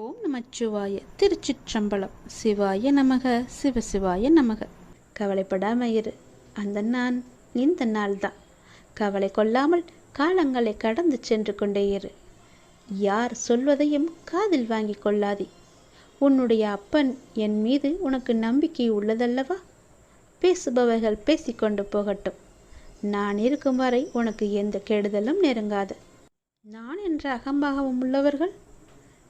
ஓம் நமச்சிவாய திருச்சிற்றம்பலம். சிவாய நமக சிவசிவாய நமக. கவலைப்படாம இரு. அந்த நான் இந்த நாள் தான் கவலை கொள்ளாமல் காலங்களை கடந்து சென்று கொண்டே இரு. யார் சொல்வதையும் காதில் வாங்கி கொள்ளாதே. உன்னுடைய அப்பன் என் மீது உனக்கு நம்பிக்கை உள்ளதல்லவா? பேசுபவர்கள் பேசிக்கொண்டு போகட்டும். நான் இருக்கும் வரை உனக்கு எந்த கெடுதலும் நெருங்காது. நான் என்ற அகம்பாகவும் உள்ளவர்கள்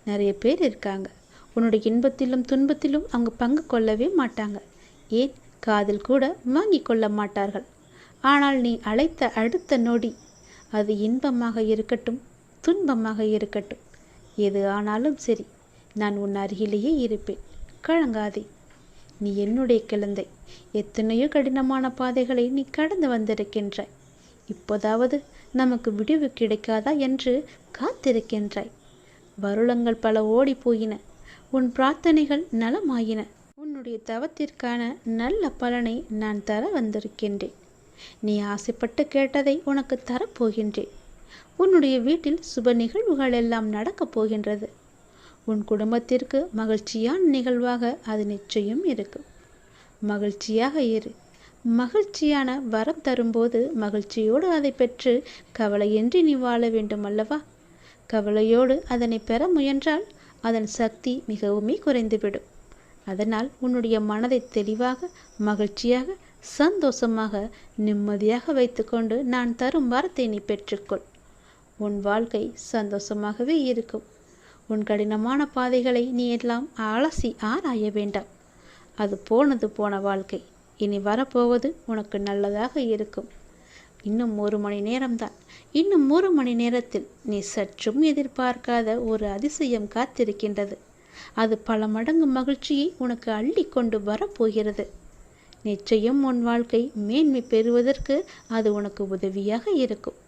நிறைய பேர் இருக்காங்க. உன்னுடைய இன்பத்திலும் துன்பத்திலும் அவங்க பங்கு கொள்ளவே மாட்டாங்க. ஏன்? காதில் கூட வாங்கி கொள்ள மாட்டார்கள். ஆனால் நீ அழைத்த அடுத்த நொடி அது இன்பமாக இருக்கட்டும் துன்பமாக இருக்கட்டும். எது ஆனாலும் சரி நான் உன் அருகிலேயே இருப்பேன். கழங்காதே நீ என்னுடைய குழந்தை. எத்தனையோ கடினமான பாதைகளை நீ கடந்து வந்திருக்கின்றாய். இப்போதாவது நமக்கு விடிவு கிடைக்காதா என்று காத்திருக்கின்றாய். வருளங்கள் பல ஓடி போயின. உன் பிரார்த்தனைகள் நலமாயின. உன்னுடைய தவத்திற்கான நல்ல பலனை நான் தர வந்திருக்கின்றேன். நீ ஆசைப்பட்டு கேட்டதை உனக்கு தரப்போகின்றேன். உன்னுடைய வீட்டில் சுப நிகழ்வுகள் எல்லாம் நடக்கப் போகின்றது. உன் குடும்பத்திற்கு மகிழ்ச்சியான நிகழ்வாக அது நிச்சயம் இருக்கும். மகிழ்ச்சியாக இரு. மகிழ்ச்சியான வரம் தரும்போது மகிழ்ச்சியோடு அதை பெற்று கவலையின்றி நீ வாழ வேண்டும் அல்லவா கவலையோடு அதனை பெற முயன்றால் அதன் சக்தி மிகவுமே குறைந்துவிடும். அதனால் உன்னுடைய மனதை தெளிவாக மகிழ்ச்சியாக சந்தோஷமாக நிம்மதியாக வைத்துக்கொண்டு நான் தரும் வரத்தை நீ பெற்றுக்கொள். உன் வாழ்க்கை சந்தோஷமாகவே இருக்கும். உன் கடினமான பாதைகளை நீ எல்லாம் அலசி ஆராய வேண்டாம். அது போனது போன வாழ்க்கை. இனி வரப்போவது உனக்கு நல்லதாக இருக்கும். இன்னும் ஒரு மணி நேரம்தான். இன்னும் ஒரு மணி நேரத்தில் நீ சற்றும் எதிர்பார்க்காத ஒரு அதிசயம் காத்திருக்கின்றது. அது பல மடங்கு மகிழ்ச்சியை உனக்கு அள்ளி கொண்டு வரப்போகிறது. நிச்சயம் உன் வாழ்க்கை மேன்மை பெறுவதற்கு அது உனக்கு உதவியாக இருக்கும்.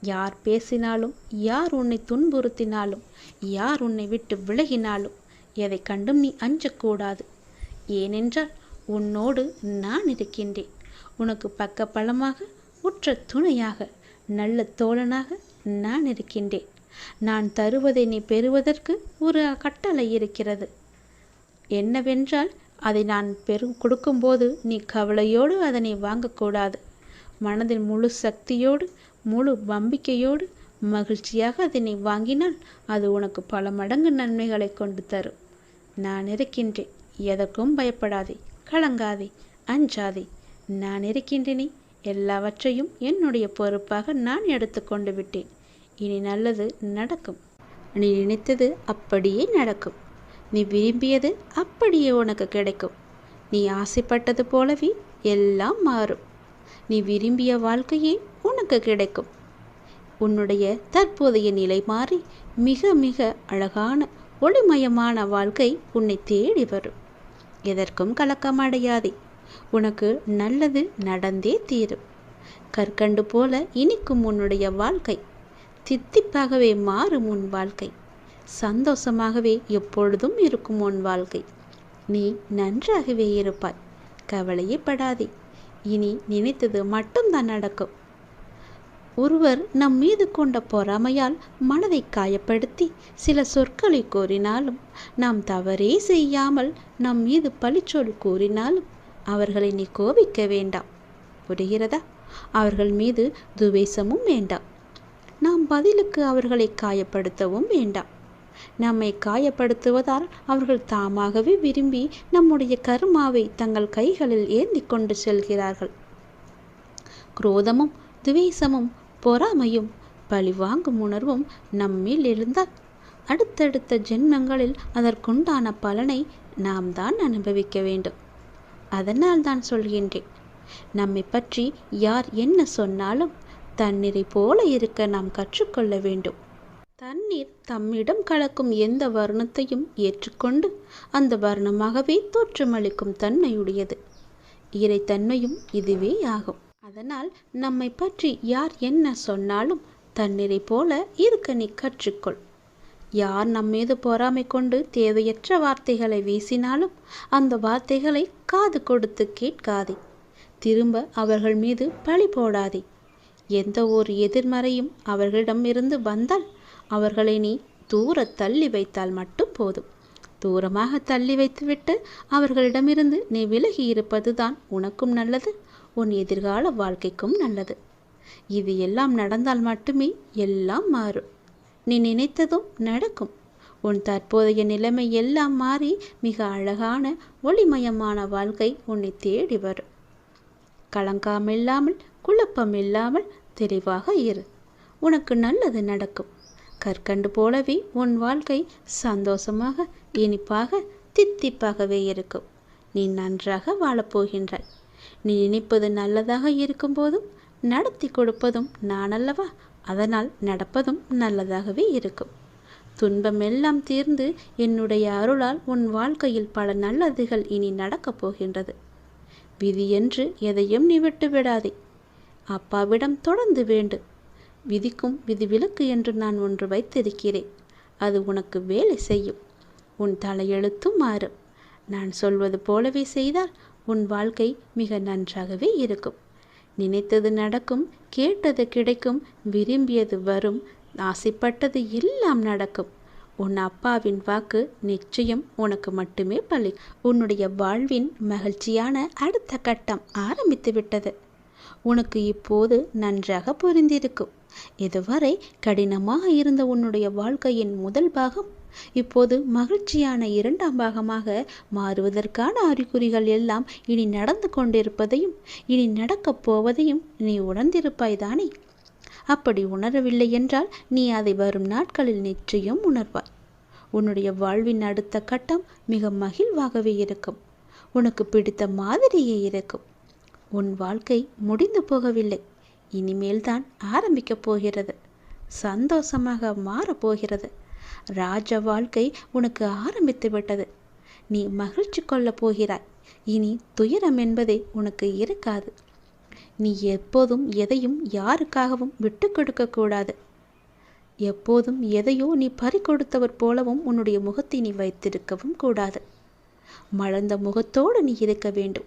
யார் பேசினாலும் யார் உன்னை துன்புறுத்தினாலும் யார் உன்னை விட்டு விலகினாலும் எதை கண்டும் நீ அஞ்சக்கூடாது. ஏனென்றால் உன்னோடு நான் இருக்கின்றேன். உனக்கு பக்க பலமாக போற்ற துணையாக நல்ல தோழனாக நான் இருக்கின்றேன். நான் தருவதை நீ பெறுவதற்கு ஒரு கட்டளை இருக்கிறது. என்னவென்றால் அதை நான் பெரு கொடுக்கும்போது நீ கவலையோடு அதனை வாங்கக்கூடாது. மனதில் முழு சக்தியோடு முழு நம்பிக்கையோடு மகிழ்ச்சியாக அதனை வாங்கினால் அது உனக்கு பல மடங்கு நன்மைகளை கொண்டு தரும். நான் இருக்கின்றேன். எதற்கும் பயப்படாதே. கலங்காதே. அஞ்சாதே. நான் இருக்கின்றேனே. எல்லாவற்றையும் என்னுடைய பொறுப்பாக நான் எடுத்துக்கொண்டு விட்டேன். இனி நல்லது நடக்கும். நீ நினைத்தது அப்படியே நடக்கும். நீ விரும்பியது அப்படியே உனக்கு கிடைக்கும். நீ ஆசைப்பட்டது போலவே எல்லாம் மாறும். நீ விரும்பிய வாழ்க்கையே உனக்கு கிடைக்கும். உன்னுடைய தற்போதைய நிலை மாறி மிக மிக அழகான ஒளிமயமான வாழ்க்கை உன்னை தேடி வரும். எதற்கும் கலக்கமடையாதே. உனக்கு நல்லது நடந்தே தீரும். கற்கண்டு போல இனிக்கும் உன்னுடைய வாழ்க்கை. தித்திப்பாகவே மாறும் உன் வாழ்க்கை. சந்தோஷமாகவே எப்பொழுதும் இருக்கும் உன் வாழ்க்கை. நீ நன்றாகவே இருப்பாய். கவலையே படாதே இனி நினைத்தது மட்டும்தான் நடக்கும். ஒருவர் நம் மீது கொண்ட பொறாமையால் மனதை காயப்படுத்தி சில சொற்களை கூறினாலும் நாம் தவறே செய்யாமல் நம் மீது பழிச்சொல் கூறினாலும் அவர்களை நீ கோபிக்க வேண்டாம். புரிகிறதா? அவர்கள் மீது துவேஷமும் வேண்டாம். நாம் பதிலுக்கு அவர்களை காயப்படுத்தவும் வேண்டாம். நம்மை காயப்படுத்துவதால் அவர்கள் தாமாகவே விரும்பி நம்முடைய கருமாவை தங்கள் கைகளில் ஏந்தி கொண்டு செல்கிறார்கள். குரோதமும் துவேஷமும் பொறாமையும் பழிவாங்கும் உணர்வும் நம்மில் எழுந்தால் அடுத்தடுத்த ஜென்மங்களில் அதற்குண்டான பலனை நாம் தான் அனுபவிக்க வேண்டும். அதனால் தான் சொல்கின்றேன். நம்மை பற்றி யார் என்ன சொன்னாலும் தண்ணீரை போல இருக்க நாம் கற்றுக்கொள்ள வேண்டும். தண்ணீர் தம்மிடம் கலக்கும் எந்த வர்ணத்தையும் ஏற்றுக்கொண்டு அந்த வர்ணமாகவே தோற்றமளிக்கும் தன்மையுடையது. இறைத்தன்மையும் இதுவே ஆகும். அதனால் நம்மை பற்றி யார் என்ன சொன்னாலும் தண்ணீரை போல இருக்க நீ கற்றுக்கொள். யார் நம்மீது பொறாமை கொண்டு தேவையற்ற வார்த்தைகளை வீசினாலும் அந்த வார்த்தைகளை காது கொடுத்து கேட்காதே. திரும்ப அவர்கள் மீது பழி போடாதே. எந்த ஒரு எதிர்மறையும் அவர்களிடம் இருந்து வந்தால் அவர்களை நீ தூர தள்ளி வைத்தால் மட்டும் போதும். தூரமாக தள்ளி வைத்துவிட்டு அவர்களிடமிருந்து நீ விலகி இருப்பதுதான் உனக்கும் நல்லது உன் எதிர்கால வாழ்க்கைக்கும் நல்லது. இது எல்லாம் நடந்தால் மட்டுமே எல்லாம் மாறும். நீ நினைத்ததும் நடக்கும். உன் தற்போதைய நிலைமை எல்லாம் மாறி மிக அழகான ஒளிமயமான வாழ்க்கை உன்னை தேடி வரும். கலங்காமில்லாமல் குழப்பம் இல்லாமல் தெளிவாக இரு. உனக்கு நல்லது நடக்கும். கற்கண்டு போலவே உன் வாழ்க்கை சந்தோஷமாக இனிப்பாக தித்திப்பாகவே இருக்கும். நீ நன்றாக வாழப்போகின்றாய். நீ நினைப்பது நல்லதாக இருக்கும்போதும் நடத்தி கொடுப்பதும் நான் அல்லவா? அதனால் நடப்பதும் நல்லதாகவே இருக்கும். துன்பமெல்லாம் தீர்ந்து என்னுடைய அருளால் உன் வாழ்க்கையில் பல நல்லதுகள் இனி நடக்கப் போகின்றது. விதி என்று எதையும் நீ விட்டு விடாதே. அப்பாவிடம் தொடர்ந்து வேண்டு. விதிக்கும் விதிவிலக்கு என்று நான் ஒன்று வைத்திருக்கிறேன். அது உனக்கு வேலை செய்யும். உன் தலையெழுத்தும் மாறும். நான் சொல்வது போலவே செய்தால் உன் வாழ்க்கை மிக நன்றாகவே இருக்கும். நினைத்தது நடக்கும் கேட்டது கிடைக்கும் விரும்பியது வரும் ஆசைப்பட்டது எல்லாம் நடக்கும். உன் அப்பாவின் வாக்கு நிச்சயம் உனக்கு மட்டுமே பலி. உன்னுடைய வாழ்வின் மகிழ்ச்சியான அடுத்த கட்டம் ஆரம்பித்து விட்டது. உனக்கு இப்போது நன்றாக புரிந்திருக்கும். இதுவரை கடினமாக இருந்த உன்னுடைய வாழ்க்கையின் முதல் பாகம் இப்போது மகிழ்ச்சியான இரண்டாம் பாகமாக மாறுவதற்கான அறிகுறிகள் எல்லாம் இனி நடந்து கொண்டிருப்பதையும் இனி நடக்கப் போவதையும் நீ உணர்ந்திருப்பாய் தானே? அப்படி உணரவில்லை என்றால் நீ அதை வரும் நாட்களில் நிச்சயம் உணர்வாய். உன்னுடைய வாழ்வின் அடுத்த கட்டம் மிக மகிழ்வாகவே இருக்கும். உனக்கு பிடித்த மாதிரியே இருக்கும். உன் வாழ்க்கை முடிந்து போகவில்லை. இனிமேல் தான் ஆரம்பிக்கப் போகிறது. சந்தோஷமாக மாறப்போகிறது ராஜ வாழ்க்கை உனக்கு ஆரம்பித்து விட்டது. நீ மகிழ்ச்சி கொள்ளப் போகிறாய். இனி துயரம் என்பதே உனக்கு இருக்காது. நீ எப்போதும் எதையும் யாருக்காகவும் விட்டு கொடுக்கக்கூடாது எப்போதும் எதையோ நீ பறிக்கொடுத்தவர் போலவும் உன்னுடைய முகத்தை நீ வைத்திருக்கவும் கூடாது. மலர்ந்த முகத்தோடு நீ இருக்க வேண்டும்.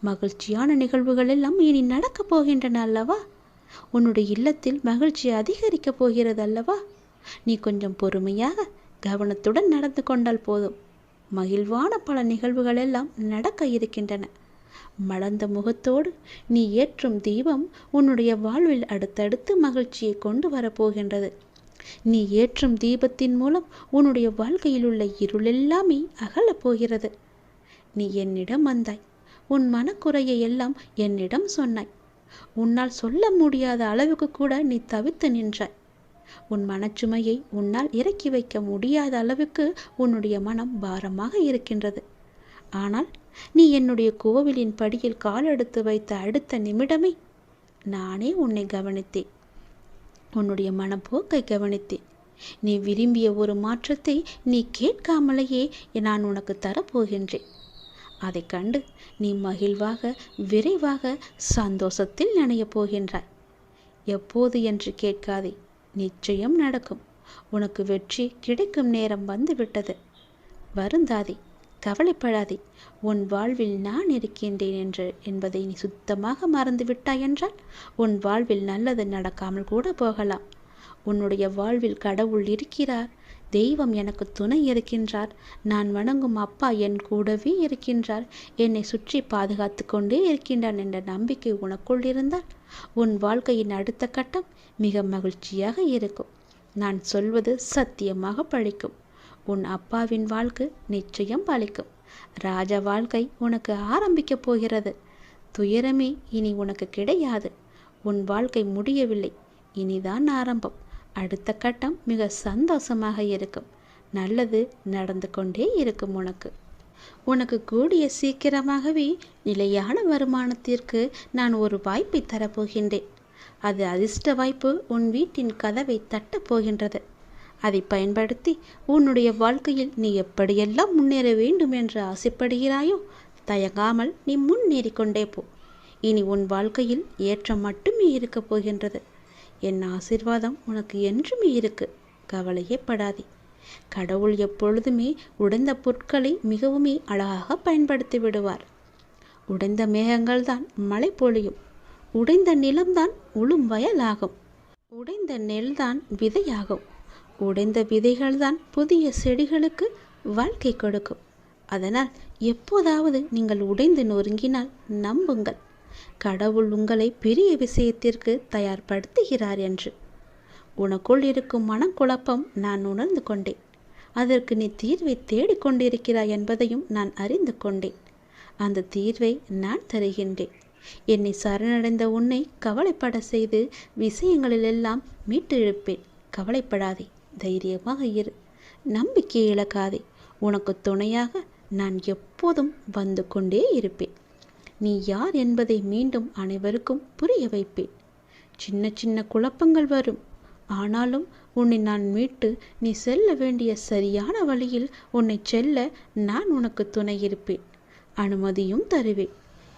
மகிழ்ச்சியான நிகழ்வுகள் எல்லாம் இனி நடக்கப் போகின்றன அல்லவா? உன்னுடைய இல்லத்தில் மகிழ்ச்சி அதிகரிக்கப் போகிறது அல்லவா நீ கொஞ்சம் பொறுமையாக கவனத்துடன் நடந்து கொண்டால் போதும். மகிழ்வான பல நிகழ்வுகள் எல்லாம் நடக்க இருக்கின்றன. மலர்ந்த முகத்தோடு நீ ஏற்றும் தீபம் உன்னுடைய வாழ்வில் அடுத்தடுத்து மகிழ்ச்சியை கொண்டு வரப்போகின்றது. நீ ஏற்றும் தீபத்தின் மூலம் உன்னுடைய வாழ்க்கையில் உள்ள இருளெல்லாமே அகலப் போகிறது. நீ என்னிடம் வந்தாய். உன் மனக்குறையை எல்லாம் என்னிடம் சொன்னாய். உன்னால் சொல்ல முடியாத அளவுக்கு கூட நீ தவித்து நின்றாய். உன் மனச்சுமையை உன்னால் இறக்கி வைக்க முடியாத அளவுக்கு உன்னுடைய மனம் பாரமாக இருக்கின்றது. ஆனால் நீ என்னுடைய கோவிலின் படியில் காலெடுத்து வைத்த அடுத்த நிமிடமே நானே உன்னை கவனித்தேன். உன்னுடைய மனப்போக்கை கவனித்தேன். நீ விரும்பிய ஒரு மாற்றத்தை நீ கேட்காமலேயே நான் உனக்கு தரப்போகின்றேன். அதை கண்டு நீ மகிழ்வாக விரைவாக சந்தோஷத்தில் நனையப் போகின்றாய். எப்போது என்று கேட்காதே. நிச்சயம் நடக்கும். உனக்கு வெற்றி கிடைக்கும் நேரம் வந்துவிட்டது. வருந்தாதே கவலைப்படாதே. உன் வாழ்வில் நான் இருக்கின்றேன் என்று என்பதை நீ சுத்தமாக மறந்து விட்டாய் என்றால் உன் வாழ்வில் நல்லது நடக்காமல் கூட போகலாம். உன்னுடைய வாழ்வில் கடவுள் இருக்கிறார். தெய்வம் எனக்கு துணை இருக்கின்றார். நான் வணங்கும் அப்பா என் கூடவே இருக்கின்றார். என்னை சுற்றி பாதுகாத்து கொண்டே இருக்கின்றான் என்ற நம்பிக்கை உனக்குள் இருந்தால் உன் வாழ்க்கையின் அடுத்த கட்டம் மிக மகிழ்ச்சியாக இருக்கும். நான் சொல்வது சத்தியமாக பழிக்கும். உன் அப்பாவின் வாழ்க்கை நிச்சயம் பழிக்கும். ராஜ வாழ்க்கை உனக்கு ஆரம்பிக்கப் போகிறது. துயரமே இனி உனக்கு கிடையாது. உன் வாழ்க்கை முடியவில்லை. இனிதான் ஆரம்பம். அடுத்த கட்டம் மிக சந்தோஷமாக இருக்கும். நல்லது நடந்து கொண்டே இருக்கும் உனக்கு. உனக்கு கூடிய சீக்கிரமாகவே நிலையான வருமானத்திற்கு நான் ஒரு வாய்ப்பை தரப்போகின்றேன். அது அதிர்ஷ்ட வாய்ப்பு உன் வீட்டின் கதவை தட்டப் போகின்றது. அதை பயன்படுத்தி உன்னுடைய வாழ்க்கையில் நீ எப்படியெல்லாம் முன்னேற வேண்டும் என்று ஆசைப்படுகிறாயோ தயங்காமல் நீ முன்னேறி கொண்டே போ. இனி உன் வாழ்க்கையில் ஏற்றம் மட்டுமே இருக்கப் போகின்றது. என் ஆசிர்வாதம் உனக்கு என்றுமே இருக்கு. கவலையே படாதே கடவுள் எப்பொழுதுமே உடைந்த பொருட்களை மிகவுமே அழகாக பயன்படுத்தி விடுவார். உடைந்த மேகங்கள் தான் மழை பொழியும். உடைந்த நிலம்தான் உளும் வயலாகும். உடைந்த நெல்தான் விதையாகும். உடைந்த விதைகள்தான் புதிய செடிகளுக்கு வாழ்க்கை கொடுக்கும். அதனால் எப்போதாவது நீங்கள் உடைந்து நொறுங்கினால் நம்புங்கள். கடவுள் உங்களை பெரிய விஷயத்திற்கு தயார்படுத்துகிறார் என்று. உனக்குள் இருக்கும் மனக்குழப்பம் நான் உணர்ந்து கொண்டேன். அதற்கு நீ தீர்வை தேடிக்கொண்டிருக்கிறாய் என்பதையும் நான் அறிந்து கொண்டேன். அந்த தீர்வை நான் தருகின்றேன். என்னை சரணடைந்த உன்னை கவலைப்பட செய்து விஷயங்களிலெல்லாம் மீட்டு இழுப்பேன் கவலைப்படாதே தைரியமாக இரு. நம்பிக்கை இழக்காதே. உனக்கு துணையாக நான் எப்போதும் வந்து கொண்டே இருப்பேன். நீ யார் என்பதை மீண்டும் அனைவருக்கும் புரிய வைப்பேன். சின்ன சின்ன குழப்பங்கள் வரும். ஆனாலும் உன்னை நான் மீட்டு நீ செல்ல வேண்டிய சரியான வழியில் உன்னை செல்ல நான் உனக்கு துணை இருப்பேன். அனுமதியும் தருவேன்.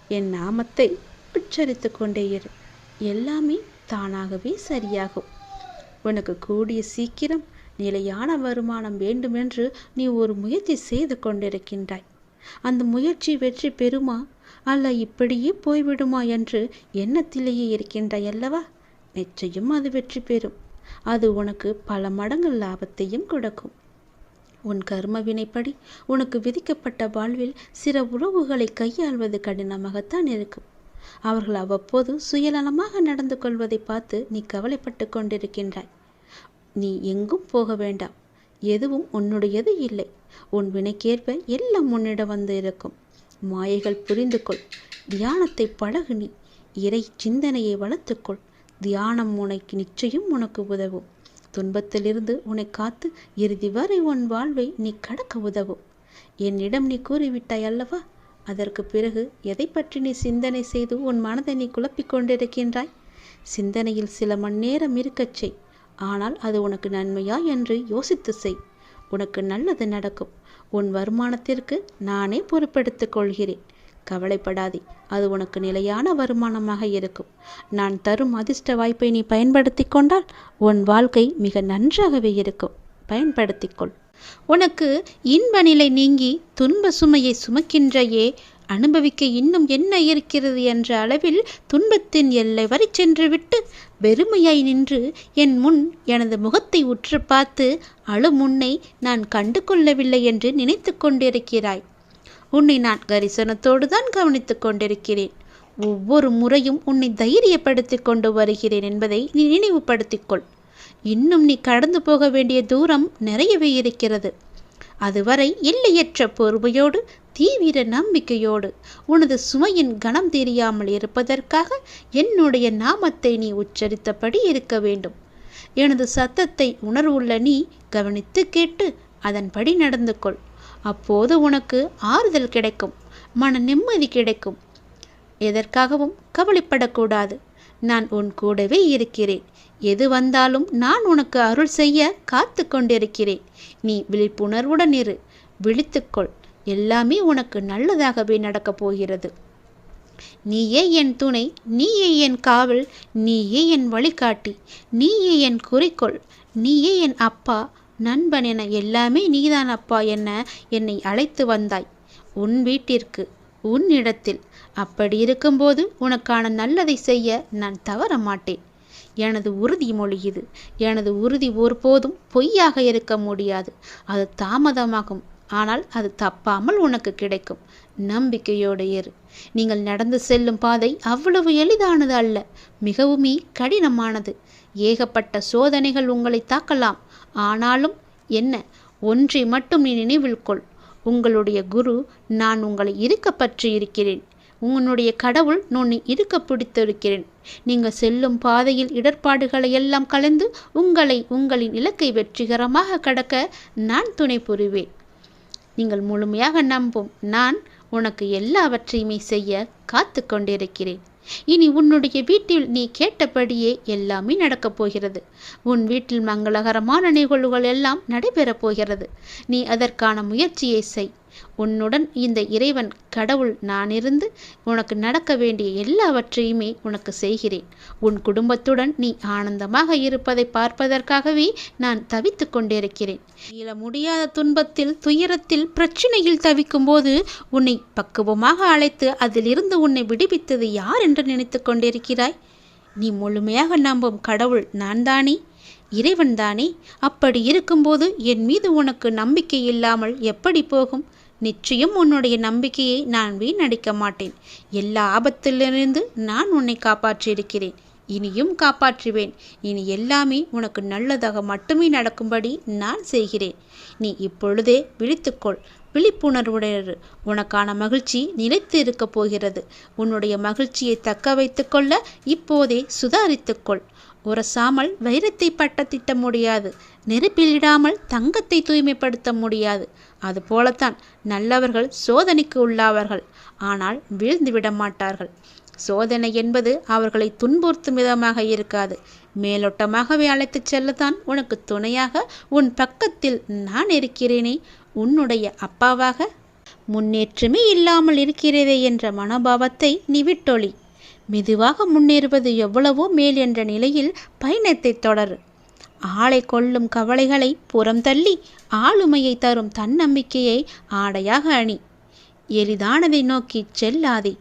என் நாமத்தை உச்சரித்து கொண்டே இரு. எல்லாமே தானாகவே சரியாகும். உனக்கு கூடிய சீக்கிரம் நிலையான வருமானம் வேண்டுமென்று நீ ஒரு முயற்சி செய்து கொண்டிருக்கின்றாய். அந்த முயற்சி வெற்றி பெறுமா? அல்ல இப்படியே போய்விடுமா என்று எண்ணத்திலேயே இருக்கின்றாய் அல்லவா? நிச்சயம் அது வெற்றி பெறும். அது உனக்கு பல மடங்கு லாபத்தையும் கொடுக்கும். உன் கர்ம வினைப்படி உனக்கு விதிக்கப்பட்ட வாழ்வில் சில உறவுகளை கையாள்வது கடினமாகத்தான் இருக்கும். அவர்கள் அவ்வப்போது சுயநலமாக நடந்து கொள்வதை பார்த்து நீ கவலைப்பட்டு கொண்டிருக்கின்றாய். நீ எங்கும் போக வேண்டாம். எதுவும் உன்னுடையது இல்லை. உன் வினைக்கேற்ப எல்லாம் உன்னிடம் வந்து இருக்கும். மாயைகள் புரிந்து கொள் தியானத்தை பழகு நீ. இறை சிந்தனையை வளர்த்துக்கொள். தியானம் உனக்கு நிச்சயம் உனக்கு உதவும். துன்பத்திலிருந்து உன்னை காத்து இறுதி வரை உன் வாழ்வை நீ கடக்க உதவும். என்னிடம் நீ கூறிவிட்டாய் அல்லவா? அதற்கு பிறகு எதை பற்றி நீ சிந்தனை செய்து உன் மனதை நீ குழப்பிக் கொண்டிருக்கின்றாய்? சிந்தனையில் சில மணி நேரம் இருக்கச் செய். ஆனால் அது உனக்கு நன்மையா என்று யோசித்து செய். உனக்கு நல்லது நடக்கும். உன் வருமானத்திற்கு நானே பொறுப்பெடுத்துக் கொள்கிறேன். கவலைப்படாதே அது உனக்கு நிலையான வருமானமாக இருக்கும். நான் தரும் அதிர்ஷ்ட வாய்ப்பை நீ பயன்படுத்தி கொண்டால் உன் வாழ்க்கை மிக நன்றாகவே இருக்கும். பயன்படுத்திக்கொள் உனக்கு இன்ப நிலை நீங்கி துன்ப சுமையை சுமக்கின்றையே அனுபவிக்க இன்னும் என்ன இருக்கிறது என்ற அளவில் துன்பத்தின் எல்லை வரை சென்றுவிட்டு வெறுமையாய் நின்று என் முன் எனது முகத்தை உற்று பார்த்து அழு முன்னை நான் கண்டு கொள்ளவில்லை என்று நினைத்து கொண்டிருக்கிறாய். உன்னை நான் கரிசனத்தோடு தான் கவனித்துக் கொண்டிருக்கிறேன். ஒவ்வொரு முறையும் உன்னை தைரியப்படுத்திக் கொண்டு வருகிறேன் என்பதை நீ நினைவுபடுத்திக்கொள் இன்னும் நீ கடந்து போக வேண்டிய தூரம் நிறையவே இருக்கிறது. அதுவரை எல்லையற்ற பொறுமையோடு தீவிர நம்பிக்கையோடு உனது சுமையின் கணம் தெரியாமல் இருப்பதற்காக என்னுடைய நாமத்தை நீ உச்சரித்தபடி இருக்க வேண்டும். எனது சத்தத்தை உணர்வுள்ள நீ கவனித்து கேட்டு அதன்படி நடந்து கொள். அப்போது உனக்கு ஆறுதல் கிடைக்கும் மன நிம்மதி கிடைக்கும். எதற்காகவும் கவலைப்படக்கூடாது. நான் உன் கூடவே இருக்கிறேன். எது வந்தாலும் நான் உனக்கு அருள் செய்ய காத்து கொண்டிருக்கிறேன். நீ விழிப்புணர்வுடன் இரு. விழித்துக்கொள். எல்லாமே உனக்கு நல்லதாகவே நடக்கப் போகிறது. நீயே என் துணை. நீயே என் காவல். நீயே என் வழிகாட்டி. நீயே என் குறிக்கோள். நீயே என் அப்பா. நண்பன் என எல்லாமே நீதான் அப்பா என்ன என்னை அழைத்து வந்தாய். உன் வீட்டிற்கு உன் இடத்தில். அப்படி இருக்கும்போது உனக்கான நல்லதை செய்ய நான் தவற மாட்டேன் எனது உறுதிமொழி இது எனது உறுதி ஒருபோதும் பொய்யாக இருக்க முடியாது. அது தாமதமாகும். ஆனால் அது தப்பாமல் உனக்கு கிடைக்கும். நம்பிக்கையோடையரு நீங்கள் நடந்து செல்லும் பாதை அவ்வளவு எளிதானது அல்ல. மிகவுமே கடினமானது. ஏகப்பட்ட சோதனைகள் உங்களை தாக்கலாம். ஆனாலும் என்ன? ஒன்றை மட்டும் நீ நினைவில் கொள். உங்களுடைய குரு நான் உங்களை இருக்க பற்றி இருக்கிறேன். உன்னுடைய கடவுள் நுண்ணி இருக்க பிடித்திருக்கிறேன். நீங்கள் செல்லும் பாதையில் இடர்பாடுகளை எல்லாம் கலந்து உங்களை உங்களின் இலக்கை வெற்றிகரமாக கடக்க நான் துணை புரிவேன். நீங்கள் முழுமையாக நம்பும் நான் உனக்கு எல்லாவற்றையுமே செய்ய காத்து கொண்டிருக்கிறேன். இனி உன்னுடைய வீட்டில் நீ கேட்டபடியே எல்லாமே நடக்கப் போகிறது. உன் வீட்டில் மங்களகரமான நிகழ்வுகள் எல்லாம் நடைபெறப் போகிறது. நீ அதற்கான முயற்சியை செய். உன்னுடன் இந்த இறைவன் கடவுள் நானிருந்து உனக்கு நடக்க வேண்டிய எல்லாவற்றையுமே உனக்கு செய்கிறேன். உன் குடும்பத்துடன் நீ ஆனந்தமாக இருப்பதை பார்ப்பதற்காகவே நான் தவித்து கொண்டிருக்கிறேன். இயல முடியாத துன்பத்தில் துயரத்தில் பிரச்சனையில் தவிக்கும் போது உன்னை பக்குவமாக அழைத்து அதிலிருந்து உன்னை விடுவித்தது யார் என்று நினைத்து கொண்டிருக்கிறாய்? நீ முழுமையாக நம்பும் கடவுள் நான் தானே இறைவன்தானே? அப்படி இருக்கும்போது என் மீது உனக்கு நம்பிக்கை இல்லாமல் எப்படி போகும்? நிச்சயம் உன்னுடைய நம்பிக்கையை நான் வீணடிக்க மாட்டேன். எல்லா ஆபத்திலிருந்து நான் உன்னை காப்பாற்றியிருக்கிறேன். இனியும் காப்பாற்றுவேன். இனி எல்லாமே உனக்கு நல்லதாக மட்டுமே நடக்கும்படி நான் செய்கிறேன். நீ இப்பொழுதே விழித்துக்கொள். விழிப்புணர்வுடையது உனக்கான மகிழ்ச்சி நிலைத்து இருக்கப் போகிறது. உன்னுடைய மகிழ்ச்சியை தக்க வைத்துக்கொள்ள இப்போதே சுதாரித்துக்கொள். உரசாமல் வைரத்தை பட்ட திட்ட முடியாது. நெருப்பிலிடாமல் தங்கத்தை தூய்மைப்படுத்த முடியாது. அதுபோலத்தான் நல்லவர்கள் சோதனைக்கு உள்ளாவார்கள். ஆனால் வீழ்ந்து விட மாட்டார்கள். சோதனை என்பது அவர்களை துன்புறுத்தும் விதமாக இருக்காது. மேலோட்டமாகவே அழைத்துச் செல்லத்தான் உனக்கு துணையாக உன் பக்கத்தில் நான் இருக்கிறேனே. உன்னுடைய அப்பாவாக முன்னேற்றமே இல்லாமல் இருக்கிறதே என்ற மனோபாவத்தை நீ விட்டொளி மெதுவாக முன்னேறுவது எவ்வளவோ மேல் என்ற நிலையில் பயணத்தை தொடர். ஆளை கொள்ளும் கவலைகளை புறம் தள்ளி ஆளுமையை தரும் தன்னம்பிக்கையை ஆடையாக அணி. எளிதானதை நோக்கி செல்லாதே.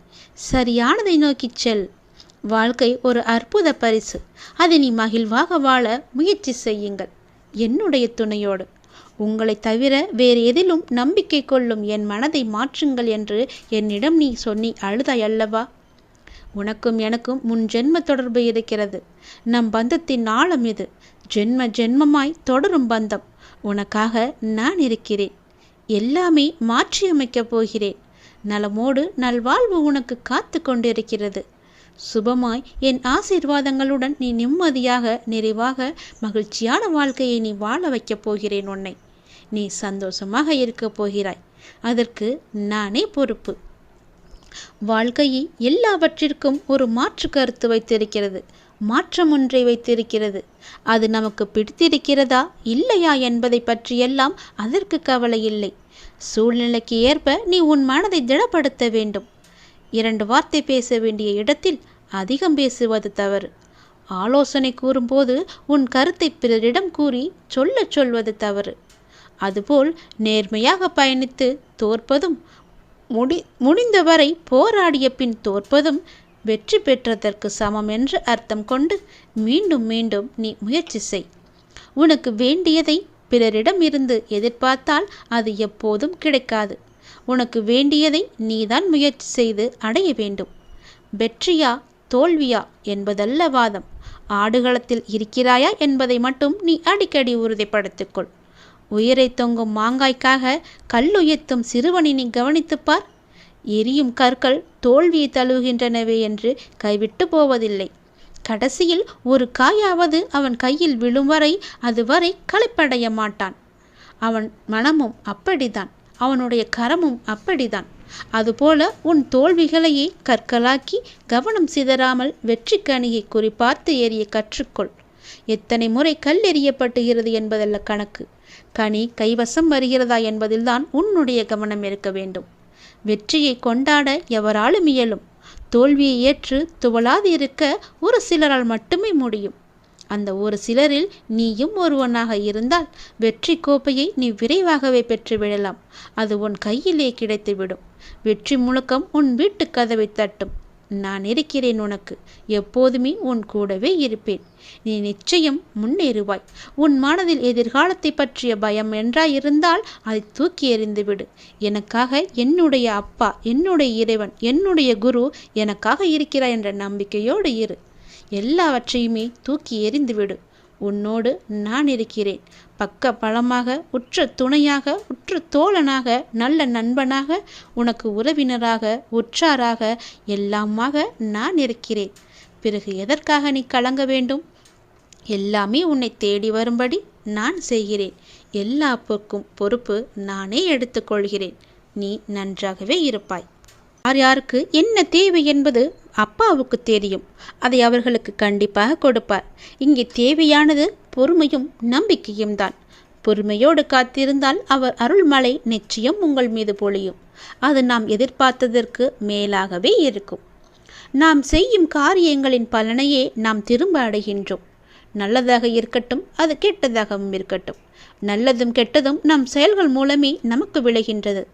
சரியானதை நோக்கிச் செல். வாழ்க்கை ஒரு அற்புத பரிசு. அதை நீ மகிழ்வாக வாழ முயற்சி செய்யுங்கள். என்னுடைய துணையோடு. உங்களை தவிர வேறு எதிலும் நம்பிக்கை கொள்ளும் என் மனதை மாற்றுங்கள் என்று என்னிடம் நீ சொன்னி அழுதாய் அல்லவா? உனக்கும் எனக்கும் முன் ஜென்ம தொடர்பு இருக்கிறது நம் பந்தத்தின் ஆழம் இது ஜென்ம ஜென்மமாய் தொடரும் பந்தம். உனக்காக நான் இருக்கிறேன். எல்லாமே மாற்றியமைக்கப் போகிறேன். நலமோடு நல்வாழ்வு உனக்கு காத்து கொண்டிருக்கிறது. சுபமாய் என் ஆசீர்வாதங்களுடன் நீ நிம்மதியாக நிறைவாக மகிழ்ச்சியான வாழ்க்கையை நீ வாழ வைக்கப் போகிறேன் உன்னை. நீ சந்தோஷமாக இருக்கப் போகிறாய். அதற்கு நானே பொறுப்பு. வாழ்க்கையை எல்லாவற்றிற்கும் ஒரு மாற்று கருத்து வைத்திருக்கிறது. மாற்றம் ஒன்றை வைத்திருக்கிறது. அது நமக்கு பிடித்திருக்கிறதா இல்லையா என்பதை பற்றியெல்லாம் அதற்கு கவலை இல்லை. சூழ்நிலைக்கு ஏற்ப நீ உன் மனதை திடப்படுத்த வேண்டும். இரண்டு வார்த்தை பேச வேண்டிய இடத்தில் அதிகம் பேசுவது தவறு. ஆலோசனை கூறும்போது உன் கருத்தை பிறரிடம் கூறி சொல்லச் சொல்வது தவறு. அதுபோல் நேர்மையாக பயணித்து தோற்பதும் முடி முடிந்தவரை போராடிய பின் தோற்பதும் வெற்றி பெற்றதற்கு சமம் என்று அர்த்தம் கொண்டு மீண்டும் மீண்டும் நீ முயற்சி செய். உனக்கு வேண்டியதை பிறரிடம் இருந்து எதிர்பார்த்தால் அது எப்போதும் கிடைக்காது. உனக்கு வேண்டியதை நீதான் முயற்சி செய்து அடைய வேண்டும். வெற்றியா தோல்வியா என்பதல்ல வாதம். ஆடுகளத்தில் இருக்கிறாயா என்பதை மட்டும் நீ அடிக்கடி உறுதிப்படுத்திக்கொள் உயிரை தொங்கும் மாங்காய்க்காக கல் உயர்த்தும் சிறுவனை நீ கவனித்துப்பார் எரியும் கற்கள் தோல்வியை தழுவுகின்றனவே என்று கைவிட்டு போவதில்லை. கடைசியில் ஒரு காயாவது அவன் கையில் விழும் வரை அதுவரை களைப்படைய மாட்டான். அவன் மனமும் அப்படிதான் அவனுடைய கரமும் அப்படிதான் அதுபோல உன் தோல்விகளையே கற்களாக்கி கவனம் சிதறாமல் வெற்றி கணியை குறிப்பார்த்து எறிய கற்றுக்கொள். எத்தனை முறை கல் எறியப்பட்டுகிறது என்பதல்ல கணக்கு. கனி கைவசம் வருகிறதா என்பதில்தான் உன்னுடைய கவனம் இருக்க வேண்டும். வெற்றியை கொண்டாட எவராலும் இயலும். தோல்வியை ஏற்று துவளாது இருக்க ஒரு சிலரால் மட்டுமே முடியும். அந்த ஒரு சிலரில் நீயும் ஒருவனாக இருந்தால் வெற்றி கோப்பையை நீ விரைவாகவே பெற்றுவிடலாம் அது உன் கையிலே கிடைத்துவிடும். வெற்றி முழக்கம் உன் வீட்டு கதவை தட்டும். நான் இருக்கிறேன் உனக்கு. எப்போதுமே உன் கூடவே இருப்பேன். நீ நிச்சயம் முன்னேறுவாய். உன் மனதில் எதிர்காலத்தை பற்றிய பயம் என்றாயிருந்தால் அதை தூக்கி எறிந்துவிடு. எனக்காக என்னுடைய அப்பா என்னுடைய இறைவன் என்னுடைய குரு எனக்காக இருக்கிறாய் என்ற நம்பிக்கையோடு இரு. எல்லாவற்றையுமே தூக்கி எறிந்துவிடு. உன்னோடு நான் இருக்கிறேன். பக்க பலமாக உற்ற துணையாக உற்ற தோழனாக நல்ல நண்பனாக உனக்கு உறவினராக உற்றாராக எல்லாமாக நான் இருக்கிறேன். பிறகு எதற்காக நீ கலங்க வேண்டும்? எல்லாமே உன்னை தேடி வரும்படி நான் செய்கிறேன். எல்லா பொறுப்பு நானே எடுத்துக்கொள்கிறேன். நீ நன்றாகவே இருப்பாய். யார் யாருக்கு என்ன தேவை என்பது அப்பாவுக்கு தெரியும். அதை அவர்களுக்கு கண்டிப்பாக கொடுப்பார். இங்கே தேவையானது பொறுமையும் நம்பிக்கையும் தான். பொறுமையோடு காத்திருந்தால் அவர் அருள்மலை நிச்சயம் உங்கள் மீது பொழியும். அது நாம் எதிர்பார்த்ததற்கு மேலாகவே இருக்கும். நாம் செய்யும் காரியங்களின் பலனையே நாம் திரும்ப அடைகின்றோம். நல்லதாக இருக்கட்டும் அது கெட்டதாகவும் இருக்கட்டும். நல்லதும் கெட்டதும் நம் செயல்கள் மூலமே நமக்கு விளைகின்றது.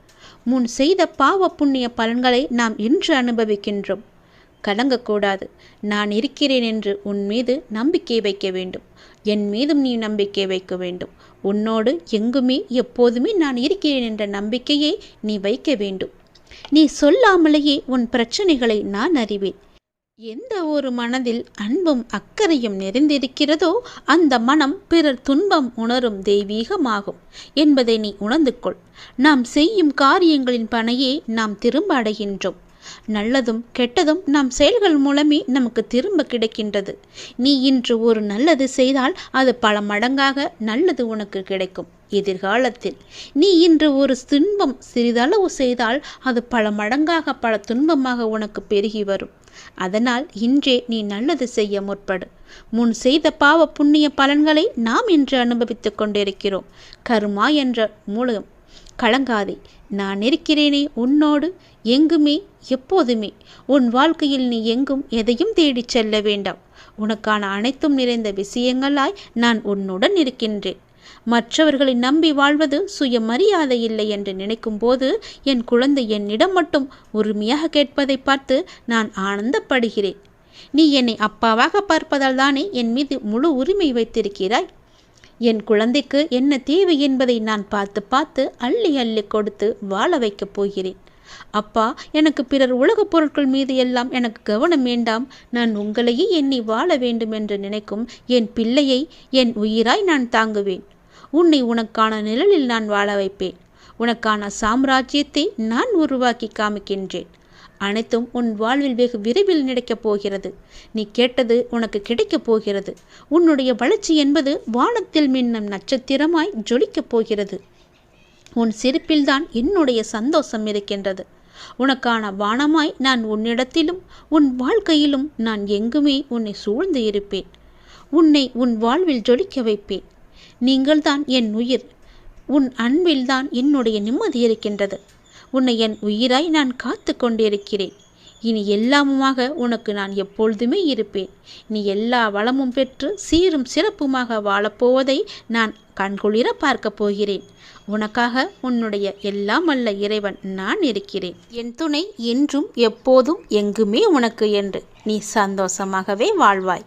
முன் செய்த பாவ புண்ணிய பலன்களை நாம் இன்று அனுபவிக்கின்றோம். கலங்கக்கூடாது. நான் இருக்கிறேன் என்று உன் மீது நம்பிக்கை வைக்க வேண்டும். என் மீதும் நீ நம்பிக்கை வைக்க வேண்டும். உன்னோடு எங்குமே எப்போதுமே நான் இருக்கிறேன் என்ற நம்பிக்கையை நீ வைக்க வேண்டும். நீ சொல்லாமலேயே உன் பிரச்சனைகளை நான் அறிவேன். எந்த ஒரு மனதில் அன்பும் அக்கறையும் நிறைந்திருக்கிறதோ அந்த மனம் பிறர் துன்பம் உணரும் தெய்வீகமாகும் என்பதை நீ உணர்ந்து கொள். நாம் செய்யும் காரியங்களின் பணையே நாம் திரும்ப அடைகின்றோம். நல்லதும் கெட்டதும் நம் செயல்கள் மூலமே நமக்கு திரும்ப கிடைக்கின்றது. நீ இன்று ஒரு நல்லது செய்தால் அது பல மடங்காக நல்லது உனக்கு கிடைக்கும். எதிர்காலத்தில் நீ இன்று ஒரு துன்பம் சிறிதளவு செய்தால் அது பல மடங்காக பல துன்பமாக உனக்கு பெருகி வரும். அதனால் இன்றே நீ நல்லது செய்ய முற்படு. முன் செய்த பாவ புண்ணிய பலன்களை நாம் இன்று அனுபவித்துக் கொண்டிருக்கிறோம். கருமா என்ற மூலம் கலங்காதே நான் இருக்கிறேனே உன்னோடு எங்குமே எப்போதுமே. உன் வாழ்க்கையில் நீ எங்கும் எதையும் தேடிச் செல்ல வேண்டாம். உனக்கான அனைத்தும் நிறைந்த விஷயங்களாய் நான் உன்னுடன் இருக்கின்றேன். மற்றவர்களை நம்பி வாழ்வது சுயமரியாதை இல்லை என்று நினைக்கும் போது என் குழந்தை என்னிடம் மட்டும் உரிமையாக கேட்பதை பார்த்து நான் ஆனந்தப்படுகிறேன். நீ என்னை அப்பாவாக பார்ப்பதால் தானே என் மீது முழு உரிமை வைத்திருக்கிறாய்? என் குழந்தைக்கு என்ன தேவை என்பதை நான் பார்த்து பார்த்து அள்ளி அள்ளி கொடுத்து வாழ வைக்கப் போகிறேன். அப்பா எனக்கு பிறர் உலகப் பொருட்கள் மீது எல்லாம் எனக்கு கவனம் வேண்டாம். நான் உங்களையே எண்ணி வாழ வேண்டும் என்று நினைக்கும் என் பிள்ளையை என் உயிராய் நான் தாங்குவேன். உன்னை உனக்கான நிழலில் நான் வாழ வைப்பேன். உனக்கான சாம்ராஜ்யத்தை நான் உருவாக்கி காமிக்கின்றேன். அனைத்தும் உன் வாழ்வில் வெகு விரைவில் நடக்கப் போகிறது. நீ கேட்டது உனக்கு கிடைக்கப் போகிறது. உன்னுடைய வளர்ச்சி என்பது வானத்தில் மின்னும் நட்சத்திரமாய் ஜொலிக்கப் போகிறது. உன் சிரிப்பில்தான் என்னுடைய சந்தோஷம் இருக்கின்றது. உனக்கான வானமாய் நான் உன்னிடத்திலும் உன் வாழ்க்கையிலும் நான் எங்குமே உன்னை சூழ்ந்து இருப்பேன். உன்னை உன் வாழ்வில் ஜொலிக்க வைப்பேன். நீங்கள்தான் என் உயிர். உன் அன்பில்தான் என்னுடைய நிம்மதி இருக்கின்றது. உன்னை என் உயிராய் நான் காத்து கொண்டிருக்கிறேன். இனி எல்லாமுமாக உனக்கு நான் எப்பொழுதுமே இருப்பேன். நீ எல்லா வளமும் பெற்று சீரும் சிறப்புமாக வாழப்போவதை நான் கண்குளிர பார்க்கப் போகிறேன். உனக்காக உன்னுடைய எல்லாம் அல்ல இறைவன் நான் இருக்கிறேன். என் துணை என்றும் எப்போதும் எங்குமே உனக்கு என்று நீ சந்தோஷமாகவே வாழ்வாய்.